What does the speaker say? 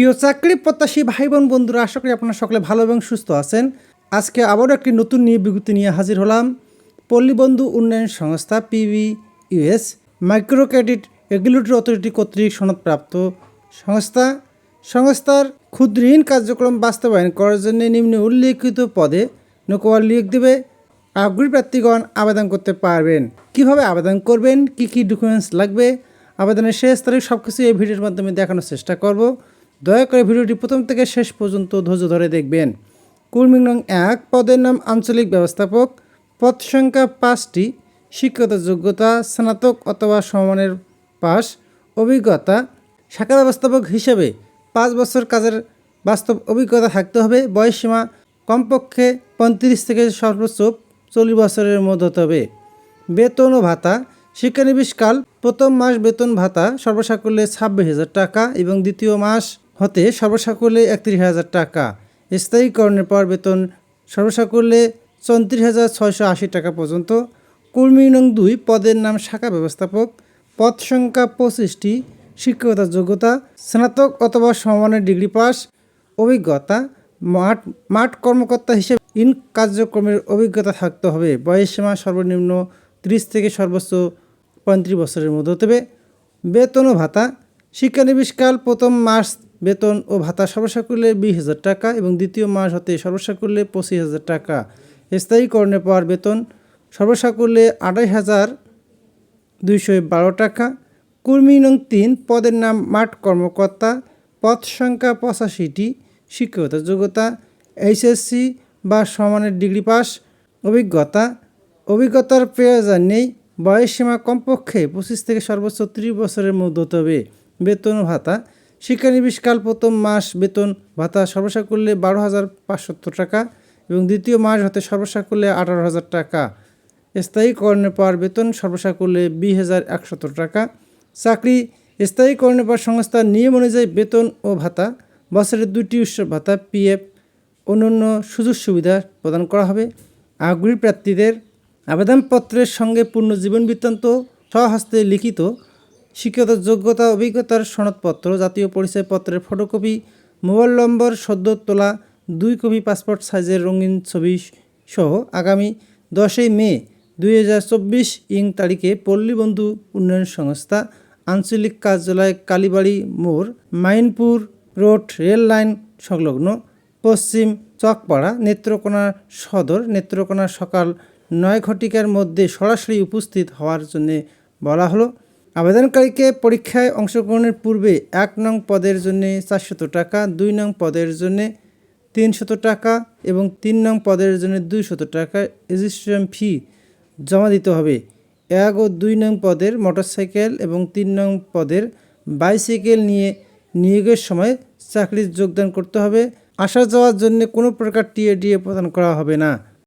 প্রিয় চাকরি প্রত্যাশী ভাই বোন বন্ধুরা, আশা করি আপনারা সকলে ভালো এবং সুস্থ আছেন। আজকে আবারও একটি নতুন নিয়োগ বিজ্ঞপ্তি নিয়ে হাজির হলাম। Pallibandhu Unnayan Sangstha PB US micro credit regulatory authority কর্তৃক সনদপ্রাপ্ত সংস্থা। সংস্থার ক্ষুদ্র ঋণ কার্যক্রম বাস্তবায়ন করার জন্য নিম্নে উল্লেখিত পদে নৌকোয়ার নিয়োগ দেবে। আগ্রহী প্রার্থীগণ আবেদন করতে পারবেন। কীভাবে আবেদন করবেন? কি কি ডকুমেন্টস লাগবে? আবেদনের শেষ তারিখ সব কিছু এই ভিডিওর মাধ্যমে দেখানোর চেষ্টা করব। দয়া করে ভিডিওটি প্রথম থেকে শেষ পর্যন্ত ধৈর্য ধরে দেখবেন। কুর্মিং নং এক পদের নাম আঞ্চলিক ব্যবস্থাপক। পদ সংখ্যা পাঁচটি। শিক্ষত যোগ্যতা, স্নাতক অথবা সমানের পাস অভিজ্ঞতা, শাখা ব্যবস্থাপক হিসেবে পাঁচ বছর কাজের বাস্তব অভিজ্ঞতা থাকতে হবে। বয়সসীমা কমপক্ষে পঁয়ত্রিশ থেকে সর্বোচ্চ চল্লিশ বছরের মধ্যে হতে হবে। বেতন ও ভাতা। শিক্ষানবিশকাল প্রথম মাস বেতন ভাতা সর্বসাকুল্যে ছাব্বিশ হাজার টাকা এবং দ্বিতীয় মাস হতে সর্বসাকুল্যে একত্রিশ হাজার টাকা। স্থায়ীকরণের পর বেতন সর্বসাকুল্যে চৌত্রিশ হাজার ছয়শো আশি টাকা পর্যন্ত। কর্মী নং দুই, পদের নাম শাখা ব্যবস্থাপক। পদ সংখ্যা পঁচিশটি শিক্ষকতার যোগ্যতা, স্নাতক অথবা সমানের ডিগ্রি পাস, অভিজ্ঞতা, মাঠ মাঠ কর্মকর্তা হিসেবে ইন কার্যক্রমের অভিজ্ঞতা থাকতে হবে। বয়সসীমা সর্বনিম্ন ত্রিশ থেকে সর্বোচ্চ পঁয়ত্রিশ বছরের মধ্যে হতে হবে। বেতন ও ভাতা শিক্ষানবিশকাল প্রথম মাস বেতন ও ভাতা সর্বসাকুল্যে বিশ হাজার টাকা এবং দ্বিতীয় মাস হতে সর্বসাকুল্যে পঁচিশ হাজার টাকা। স্থায়ীকরণের পর বেতন সর্বসাকুল্যে আড়াই হাজার দুইশো বারো টাকা। কর্মী নং তিন, পদের নাম মাঠ কর্মকর্তা, পদ সংখ্যা পঁচাশিটি, শিক্ষকতা যোগ্যতা, এইচএসসি বা সমানের ডিগ্রি পাস, অভিজ্ঞতা, অভিজ্ঞতার প্রয়োজন নেই, বয়সসীমা কমপক্ষে পঁচিশ থেকে সর্বোচ্চ ত্রিশ বছরের মধ্যে হতে হবে। বেতন ভাতা শিক্ষানবিশকাল প্রথম মাস বেতন ভাতা সর্বসাকুল্যে বারো হাজার পাঁচসত্তর টাকা এবং দ্বিতীয় মাস হতে সর্বসাকুল্যে আঠারো হাজার টাকা। স্থায়ীকরণের পর বেতন সর্বসাকুল্যে বিশ হাজার একশত টাকা। চাকরি স্থায়ীকরণের পর সংস্থার নিয়ম অনুযায়ী বেতন ও ভাতা, বছরের দুটি উৎসব ভাতা, পিএফ, অন্যান্য সুযোগ সুবিধা প্রদান করা হবে। আগ্রহী প্রার্থীদের আবেদনপত্রের সঙ্গে পূর্ণ জীবন বৃত্তান্ত স্বহস্তে লিখিত শিক্ষত যোগ্যতা, অভিজ্ঞতার সনদপত্র, জাতীয় পরিচয়পত্রের ফটোকপি, মোবাইল নম্বর, সদ্য তোলা দুই কপি পাসপোর্ট সাইজের রঙিন ছবি সহ আগামী দশই মে দুই হাজার চব্বিশ ইং তারিখে পল্লীবন্ধু উন্নয়ন সংস্থা, আঞ্চলিক কার্যালয় কালীবাড়ি মোড়, মাইনপুর রোড, রেল লাইন সংলগ্ন পশ্চিম চকপাড়া নেত্রকোনা সদর, নেত্রকোনা সকাল নয় ঘটিকার মধ্যে সরাসরি উপস্থিত হওয়ার জন্য বলা হলো। আবেদনকারীকে পরীক্ষায় অংশগ্রহণের পূর্বে এক নং পদের জন্য চারশত টাকা, দুই নং পদের জন্য তিনশত টাকা এবং তিন নং পদের জন্য দুইশত টাকা রেজিস্ট্রেশন ফি জমা দিতে হবে। এক ও দুই নং পদের মোটরসাইকেল এবং তিন নং পদের বাইসাইকেল নিয়ে নিয়োগের সময় চাকরির যোগদান করতে হবে। আসা যাওয়ার জন্য কোনো প্রকার টিএডিএ প্রদান করা হবে না।